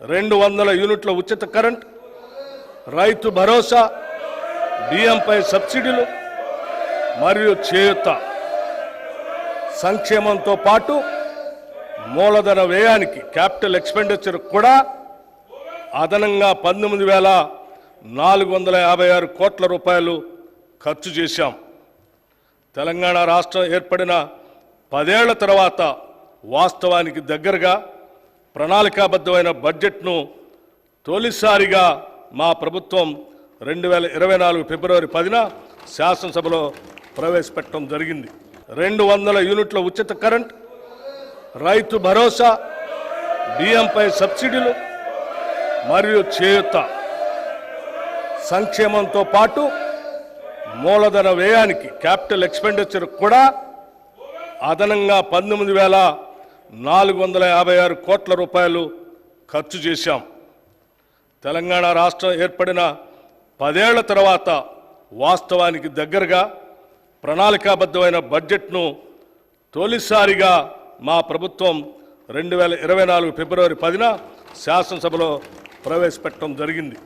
రెండు వందల యూనిట్ల ఉచిత కరెంట్ రైతు భరోసా బియ్యంపై సబ్సిడీలు మరియు చేయుత. సంక్షేమంతో పాటు మూలధన వ్యయానికి క్యాపిటల్ ఎక్స్పెండిచర్ కూడా అదనంగా పంతొమ్మిది వేల నాలుగు వందల యాభై ఆరు కోట్ల రూపాయలు ఖర్చు చేశాం. తెలంగాణ రాష్ట్రం ఏర్పడిన పదేళ్ళ తర్వాత వాస్తవానికి దగ్గరగా ప్రణాళికాబద్ధమైన బడ్జెట్ను తొలిసారిగా మా ప్రభుత్వం రెండు వేల ఇరవై నాలుగు ఫిబ్రవరి పదిన శాసనసభలో ప్రవేశపెట్టడం జరిగింది. రెండు వందల యూనిట్ల ఉచిత కరెంట్ రైతు భరోసా బియ్యంపై సబ్సిడీలు మరియు చేయుత. సంక్షేమంతో పాటు మూలధన వ్యయానికి క్యాపిటల్ ఎక్స్పెండిచర్ కూడా అదనంగా పంతొమ్మిది వేల నాలుగు వందల యాభై ఆరు కోట్ల రూపాయలు ఖర్చు చేశాం. తెలంగాణ రాష్ట్రం ఏర్పడిన పదేళ్ళ తర్వాత వాస్తవానికి దగ్గరగా ప్రణాళికాబద్ధమైన బడ్జెట్ను తొలిసారిగా మా ప్రభుత్వం రెండు వేల ఇరవై నాలుగు ఫిబ్రవరి పదిన శాసనసభలో ప్రవేశపెట్టడం జరిగింది.